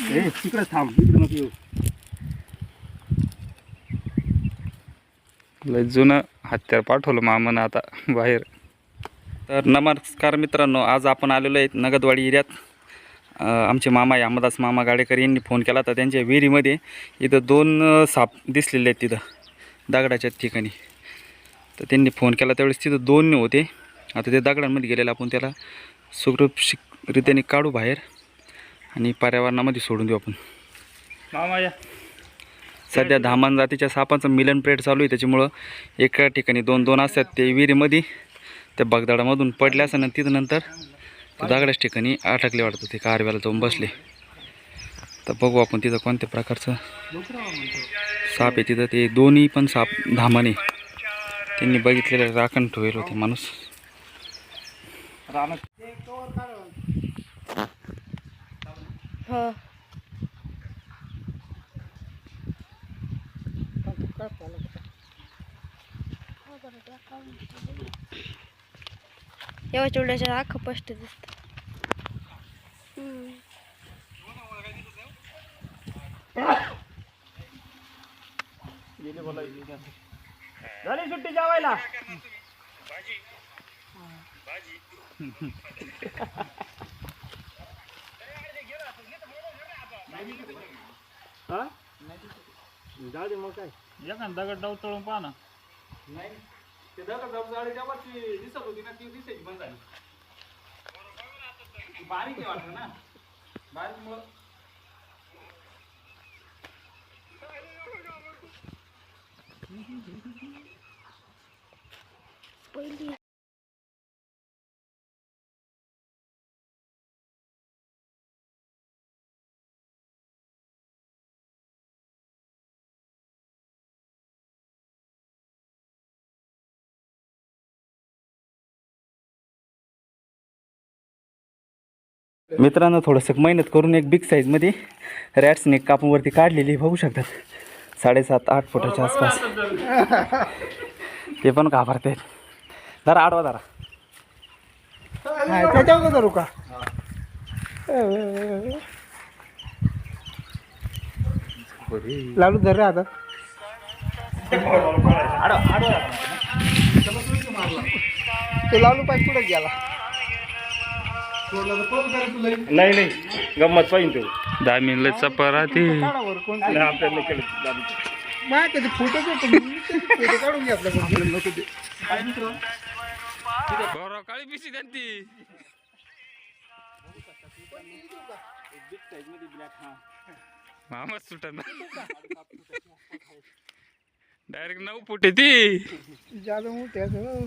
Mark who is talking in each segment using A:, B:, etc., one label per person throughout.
A: ए तिकडे थांब इकडे नको येऊ.
B: लय जुनं हत्यार पाठवलं मामानं आता बाहेर. तर नमस्कार मित्रांनो आज आपण आलेलो आहेत नगदवाडी एरियात. आमचे मामा आहे अहमदास मामा गाडेकर यांनी फोन केला तर त्यांच्या विहिरीमध्ये. इथं दोन साप दिसलेले आहेत तिथं दगडाच्या ठिकाणी. तर त्यांनी फोन केला त्यावेळेस तिथं दोन होते. आता ते दगडांमध्ये गेलेलं आपण त्याला सुखरूपरित्याने काढू बाहेर. आणि पर्यावरणामध्ये सोडून देऊ आपण.
A: मामा या.
B: सध्या धामान जातीच्या सापांचं मिलन प्रेड चालू आहे त्याच्यामुळं एका ठिकाणी दोन दोन असतात. ते विहिरीमध्ये त्या बगदाडामधून पडले असं तिथं नंतर ते दगडाच ठिकाणी अटकले वाटतं. ते कारव्याला जाऊन बसले. तर बघू आपण तिथं कोणत्या प्रकारचं साप आहे तिथं. ते दोन्ही पण साप धामाने त्यांनी बघितलेलं राखण ठेवेल होते माणूस.
C: हो. एवढ्या तेवढ्याच्या अख्खं स्पष्ट दिसत.
A: झाली सुट्टी जेवायला हा? जाऊ दे मग काय.
D: एखादा दगड डाव तळून पहा ना.
A: नाही ते दगड जाळी जेव्हा ती दिसत होती ना ती दिसायची बंद झाली. बारीक आहे वाटतं ना. बारीक मुळे
B: मित्रांनो थोडंसं मेहनत करून एक बिग साईजमध्ये रॅट स्नेक कापूनवरती काढलेली बघू शकतात. साडेसात आठ फुटाच्या आसपास. ते पण घाबरते. जरा आडवा जरा
A: त्याच्यावर करू का? लाडू धर रे आता. ते लालू पाय पुढे गेला. नाही नाही. गंमत पाहिजे तो.
B: दहा मिनिट चप्पा राहते
A: आपल्याला केलं
B: काळी पिशी त्यांची सुटा डायरेक्ट नऊ फुट ती.
A: जादा मोठे आहे तो.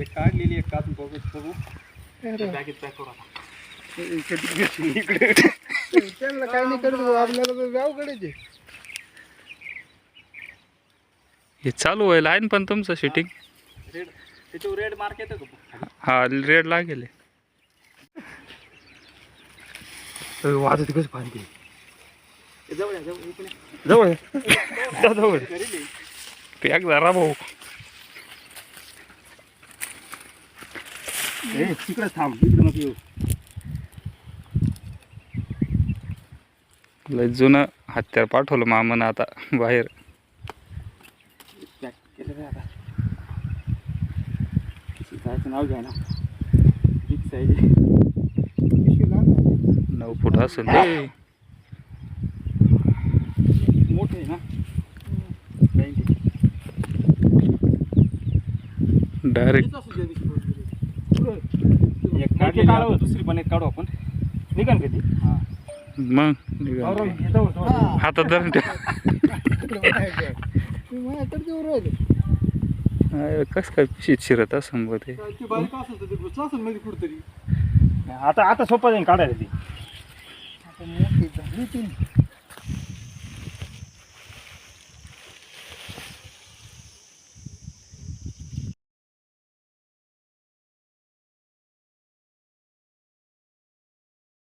D: एक काढलेली एक कापून बघू बघू. बॅगेत पॅक करू आता.
A: त्यांना काही नाही करत भाऊ, आपल्याला तर गावकडे ते
B: हे चालू होईल आहे ना पण तुमचं शूटिंग
D: रेड त्याच्यावर रेड मार्क येतं का
B: हा रेड लागेल.
A: वाजत कसं पाणी
D: ते जवळ आहे, जवळ इकडे.
A: जवळ
B: पॅक जरा भाऊ.
A: ए तिकडे थांब इकडे नको येऊ.
B: लय जुनं हत्यार पाठवलं मामानं आता बाहेर.
D: पॅक केलं रे आता. जायचं नाव घ्या ना.
B: नऊ फूट असेल ते
D: मोठं आहे ना?
B: डायरेक्ट
D: दुसरी पण एक काढू आपण.
A: निघाल कधी
D: हा.
B: मग? निघाल. हातात धरून ठेव. कस काय पिशीत शिरत असं बघ ते?
A: आता आता सोपा जाईन काढायला ती.